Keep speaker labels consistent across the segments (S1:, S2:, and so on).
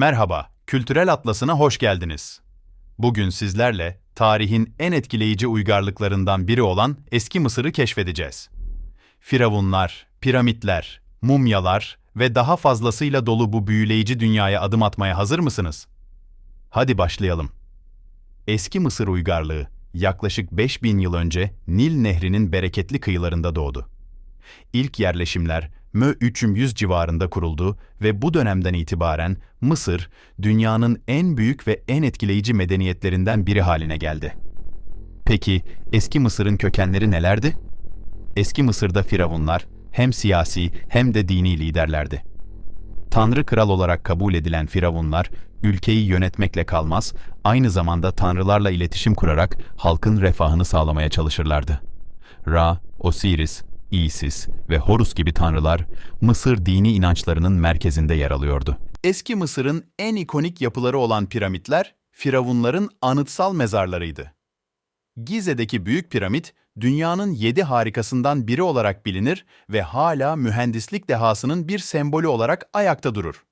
S1: Merhaba, Kültürel Atlası'na hoş geldiniz. Bugün sizlerle tarihin en etkileyici uygarlıklarından biri olan Eski Mısır'ı keşfedeceğiz. Firavunlar, piramitler, mumyalar ve daha fazlasıyla dolu bu büyüleyici dünyaya adım atmaya hazır mısınız? Hadi başlayalım. Eski Mısır uygarlığı yaklaşık 5000 yıl önce Nil Nehri'nin bereketli kıyılarında doğdu. İlk yerleşimler Mö 300 civarında kuruldu ve bu dönemden itibaren Mısır, dünyanın en büyük ve en etkileyici medeniyetlerinden biri haline geldi. Peki eski Mısır'ın kökenleri nelerdi? Eski Mısır'da firavunlar hem siyasi hem de dini liderlerdi. Tanrı kral olarak kabul edilen firavunlar, ülkeyi yönetmekle kalmaz, aynı zamanda tanrılarla iletişim kurarak halkın refahını sağlamaya çalışırlardı. Ra, Osiris, Isis ve Horus gibi tanrılar Mısır dini inançlarının merkezinde yer alıyordu. Eski Mısır'ın en ikonik yapıları olan piramitler, firavunların anıtsal mezarlarıydı. Gize'deki Büyük Piramit, dünyanın yedi harikasından biri olarak bilinir ve hala mühendislik dehasının bir sembolü olarak ayakta durur.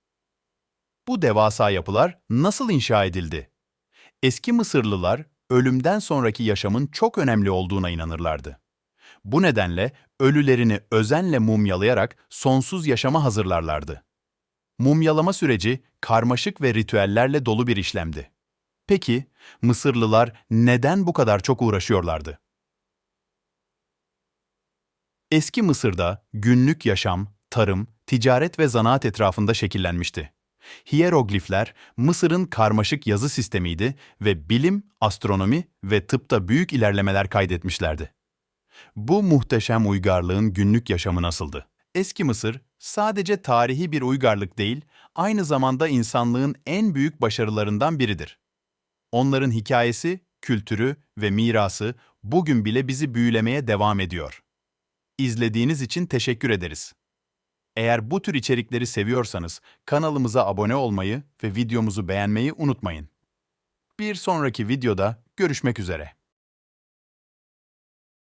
S1: Bu devasa yapılar nasıl inşa edildi? Eski Mısırlılar, ölümden sonraki yaşamın çok önemli olduğuna inanırlardı. Bu nedenle ölülerini özenle mumyalayarak sonsuz yaşama hazırlarlardı. Mumyalama süreci karmaşık ve ritüellerle dolu bir işlemdi. Peki Mısırlılar neden bu kadar çok uğraşıyorlardı? Eski Mısır'da günlük yaşam, tarım, ticaret ve zanaat etrafında şekillenmişti. Hieroglifler Mısır'ın karmaşık yazı sistemiydi ve bilim, astronomi ve tıpta büyük ilerlemeler kaydetmişlerdi. Bu muhteşem uygarlığın günlük yaşamı nasıldı? Eski Mısır sadece tarihi bir uygarlık değil, aynı zamanda insanlığın en büyük başarılarından biridir. Onların hikayesi, kültürü ve mirası bugün bile bizi büyülemeye devam ediyor. İzlediğiniz için teşekkür ederiz. Eğer bu tür içerikleri seviyorsanız kanalımıza abone olmayı ve videomuzu beğenmeyi unutmayın. Bir sonraki videoda görüşmek üzere.